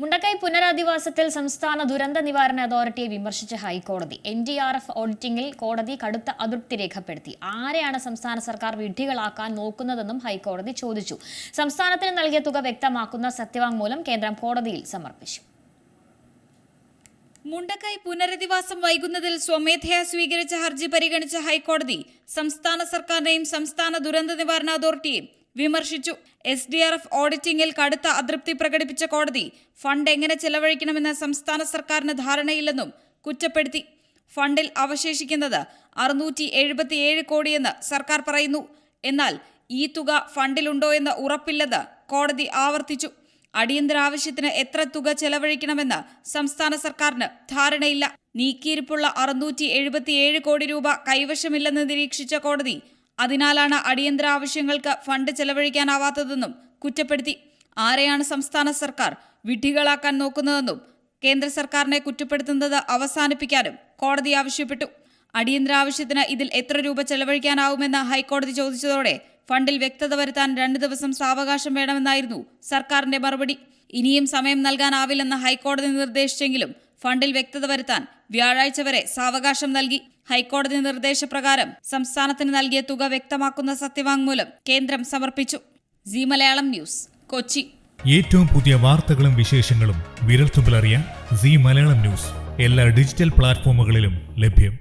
മുണ്ടക്കൈ പുനരധിവാസത്തിൽ സംസ്ഥാന ദുരന്ത നിവാരണ അതോറിറ്റിയെ വിമർശിച്ച ഹൈക്കോടതി. എൻ ഡി ആർ എഫ് ഓഡിറ്റിംഗിൽ കോടതി കടുത്ത അതൃപ്തി രേഖപ്പെടുത്തി. ആരെയാണ് സംസ്ഥാന സർക്കാർ വിഡ്ഢികളാക്കാൻ നോക്കുന്നതെന്നും ഹൈക്കോടതി ചോദിച്ചു. സംസ്ഥാനത്തിന് നൽകിയ തുക വ്യക്തമാക്കുന്ന സത്യവാങ്മൂലം കേന്ദ്രം കോടതിയിൽ സമർപ്പിച്ചു. മുണ്ടക്കൈ പുനരധിവാസം വൈകുന്നതിൽ സ്വമേധയാ സ്വീകരിച്ച ഹർജി പരിഗണിച്ച ഹൈക്കോടതി സംസ്ഥാന സർക്കാരിനെയും സംസ്ഥാന ദുരന്ത നിവാരണ അതോറിറ്റിയെയും വിമർശിച്ചു. എസ് ഡി ആർ എഫ് ഓഡിറ്റിംഗിൽ കടുത്ത അതൃപ്തി പ്രകടിപ്പിച്ച കോടതി ഫണ്ട് എങ്ങനെ ചെലവഴിക്കണമെന്ന് സംസ്ഥാന സർക്കാരിന് ധാരണയില്ലെന്നും കുറ്റപ്പെടുത്തി. ഫണ്ടിൽ അവശേഷിക്കുന്നത് അറുന്നൂറ്റി എഴുപത്തിയേഴ് കോടിയെന്ന് സർക്കാർ പറയുന്നു. എന്നാൽ ഈ തുക ഫണ്ടിലുണ്ടോ എന്ന് ഉറപ്പില്ലെന്ന് കോടതി ആവർത്തിച്ചു. അടിയന്തര ആവശ്യത്തിന് എത്ര തുക ചെലവഴിക്കണമെന്ന് സംസ്ഥാന സർക്കാരിന് ധാരണയില്ല. നീക്കിയിരിപ്പുള്ള അറുന്നൂറ്റി എഴുപത്തിയേഴ് കോടി രൂപ കൈവശമില്ലെന്ന് നിരീക്ഷിച്ച കോടതി അതിനാലാണ് അടിയന്തര ആവശ്യങ്ങൾക്ക് ഫണ്ട് ചെലവഴിക്കാനാവാത്തതെന്നും കുറ്റപ്പെടുത്തി. ആരെയാണ് സംസ്ഥാന സർക്കാർ വിഡ്ഢികളാക്കാൻ നോക്കുന്നതെന്നും കേന്ദ്ര സർക്കാരിനെ കുറ്റപ്പെടുത്തുന്നത് അവസാനിപ്പിക്കാനും കോടതി ആവശ്യപ്പെട്ടു. അടിയന്തര ആവശ്യത്തിന് ഇതിൽ എത്ര രൂപ ചെലവഴിക്കാനാവുമെന്ന് ഹൈക്കോടതി ചോദിച്ചതോടെ ഫണ്ടിൽ വ്യക്തത വരുത്താൻ രണ്ടു ദിവസം സാവകാശം വേണമെന്നായിരുന്നു സർക്കാരിന്റെ മറുപടി. ഇനിയും സമയം നൽകാനാവില്ലെന്ന് ഹൈക്കോടതി നിർദ്ദേശിച്ചെങ്കിലും ഫണ്ടിൽ വ്യക്തത വരുത്താൻ വ്യാഴാഴ്ച വരെ സാവകാശം നൽകി. ഹൈക്കോടതി നിർദ്ദേശപ്രകാരം സംസ്ഥാനത്തിന് നൽകിയ തുക വ്യക്തമാക്കുന്ന സത്യവാങ്മൂലം കേന്ദ്രം സമർപ്പിച്ചു. C Malayalam news Kochi. ഏറ്റവും പുതിയ വാർത്തകളും വിശേഷങ്ങളും വിരൽത്തുമ്പിലറിയാൻ സി മലയാളം ന്യൂസ്. എല്ലാ ഡിജിറ്റൽ പ്ലാറ്റ്ഫോമുകളിലും ലഭ്യം.